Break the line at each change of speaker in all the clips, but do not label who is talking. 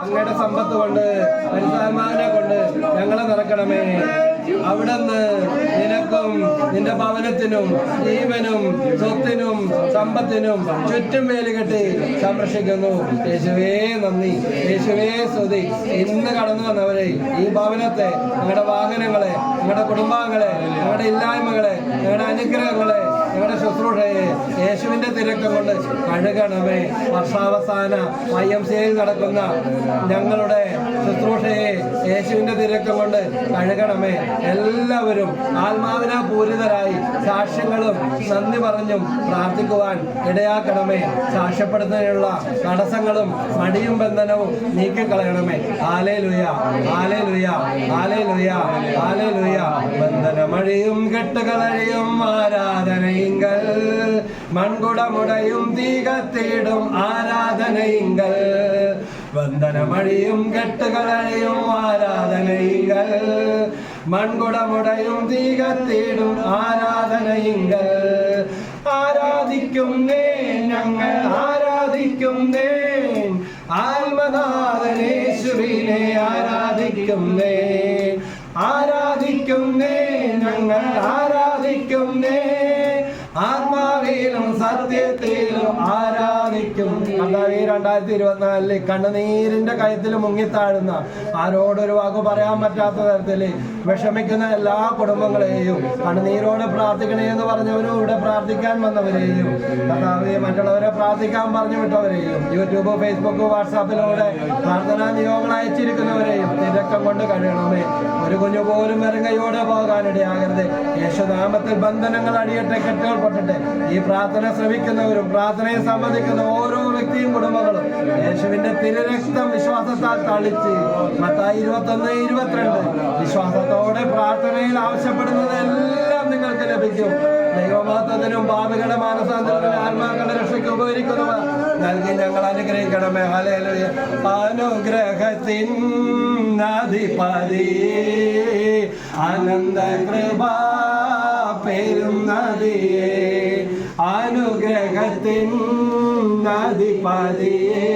അങ്ങയുടെ സമ്പത്ത് കൊണ്ട് പരിസാമാനെ കൊണ്ട് ഞങ്ങളെ നിറക്കണമേ അവിടുന്ന് നിനക്കും നിന്റെ ഭവനത്തിനും ജീവനും സ്വത്തിനും സമ്പത്തിനും ചുറ്റും മേലുകെട്ടി സംരക്ഷിക്കുന്നു. യേശുവേ നന്ദി. യേശുവേ സ്തുതി. ഇന്ന് കടന്നു വന്നവരെ ഈ ഭവനത്തെ ഞങ്ങളുടെ വാഹനങ്ങളെ ഞങ്ങളുടെ കുടുംബാംഗങ്ങളെ ഞങ്ങളുടെ ഇല്ലായ്മകളെ ഞങ്ങളുടെ അനുഗ്രഹങ്ങളെ ഞങ്ങളുടെ ശുശ്രൂഷയെ യേശുവിന്റെ തിരക്കം കൊണ്ട് കഴുകണമേ വർഷാവസാന ഐ എം സിയിൽ നടക്കുന്ന ഞങ്ങളുടെ ശുശ്രൂഷയെ യേശുവിന്റെ തിരക്കം കൊണ്ട് കഴുകണമേ എല്ലാവരും ആത്മാവിന പൂരിതരായി സാക്ഷ്യങ്ങളും നന്ദി പറഞ്ഞും പ്രാർത്ഥിക്കുവാൻ ഇടയാക്കണമേ സാക്ഷ്യപ്പെടുന്നതിനുള്ള തടസ്സങ്ങളും മടിയും ബന്ധനവും നീക്കിക്കളയണമേ. ആലേ ലുയ ആലേ ലുയ ആലേ ലുയ ആലേ ലുയ ബന്ധനമഴിയും കെട്ടുകളഴിയും ആരാധനയിങ്കൽ മൺകുടമുടയും തീകത്തിടും ആരാധനയിങ്കൽ. വന്ദനമഴിയും കെട്ടുകളഴിയും ആരാധനയിങ്കൽ. മൺകുടമുടയും തീകത്തിടും ആരാധനയിങ്കൽ. ആരാധിക്കുന്നേ ഞങ്ങൾ ആരാധിക്കുന്നേ ആത്മനാഥനേശ്വരിനെ ആരാധിക്കുന്നേ ആരാധിക്കുന്നേ ഞങ്ങൾ ആരാധിക്കുന്നേ രണ്ടായിരത്തി ഇരുപത്തിനാലിൽ കണ്ണുനീരിന്റെ കയത്തിൽ മുങ്ങിത്താഴുന്ന ആരോടൊരു വാക്ക് പറയാൻ പറ്റാത്ത തരത്തിൽ വിഷമിക്കുന്ന എല്ലാ കുടുംബങ്ങളെയും കണ്ണുനീരോടെ പ്രാർത്ഥിക്കണേ എന്ന് പറഞ്ഞവരും ഇവിടെ പ്രാർത്ഥിക്കാൻ വന്നവരെയും കർത്താവെ മറ്റുള്ളവരെ പ്രാർത്ഥിക്കാൻ പറഞ്ഞു വിട്ടവരെയും യൂട്യൂബ് ഫേസ്ബുക്ക് വാട്സാപ്പിലൂടെ പ്രാർത്ഥനാ നിയോഗങ്ങൾ അയച്ചിരിക്കുന്നവരെയും തിരക്കം കൊണ്ട് കഴിയണമേ. ഒരു കുഞ്ഞു പോലും ഇറങ്ങയോടെ പോകാനിടയാകരുത് യേശുനാമത്തിൽ ബന്ധനങ്ങൾ അടിയട്ടെ കെട്ടുകൾ പൊട്ടട്ടെ. ഈ പ്രാർത്ഥന ശ്രമിക്കുന്നവരും പ്രാർത്ഥനയെ സംബന്ധിക്കുന്ന ഓരോ വ്യക്തിയും കുടുംബങ്ങളും യേശുവിന്റെ തിരുരക്തം വിശ്വാസത്താൽ തളിച്ച് മത്തായി ഇരുപത്തൊന്ന് ഇരുപത്തിരണ്ട്. വിശ്വാസത്തോടെ പ്രാർത്ഥനയിൽ ആവശ്യപ്പെടുന്നത് എല്ലാം നിങ്ങൾക്ക് ലഭിക്കും. ദൈവമഹത്വത്തിനും ഭാവികളുടെ മാനസാന്തരത്തിനും ആത്മാക്കളുടെ രക്ഷയ്ക്ക് ഉപകരിക്കുന്നവ നൽകി ഞങ്ങൾ അനുഗ്രഹിക്കണമേ. ഹലേലുയ അനുഗ്രഹത്തിൻ നദിപതി ആനന്ദ കൃപ പെരുന്നതിയേ. അനുഗ്രഹത്തിൻ അധിപതിയേ.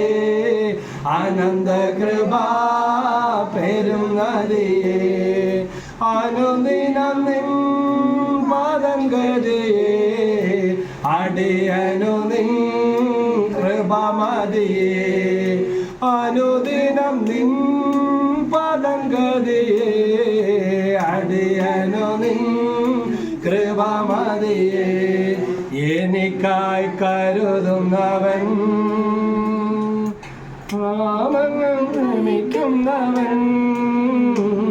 ആനന്ദ കൃപ പെരുന്നതിയേ. അനുദിനം നിൻ പദങ്കതിയേ അടിയനു നിൻ കൃപമതിയേ അനുദിനം നിൻ പദങ്കതിയേ അടിയനു നിൻ കൃപമതിയേ എനിക്കായി കരുതുന്നവൻ ആമങ്ങൾ പ്രമിക്കുന്നവൻ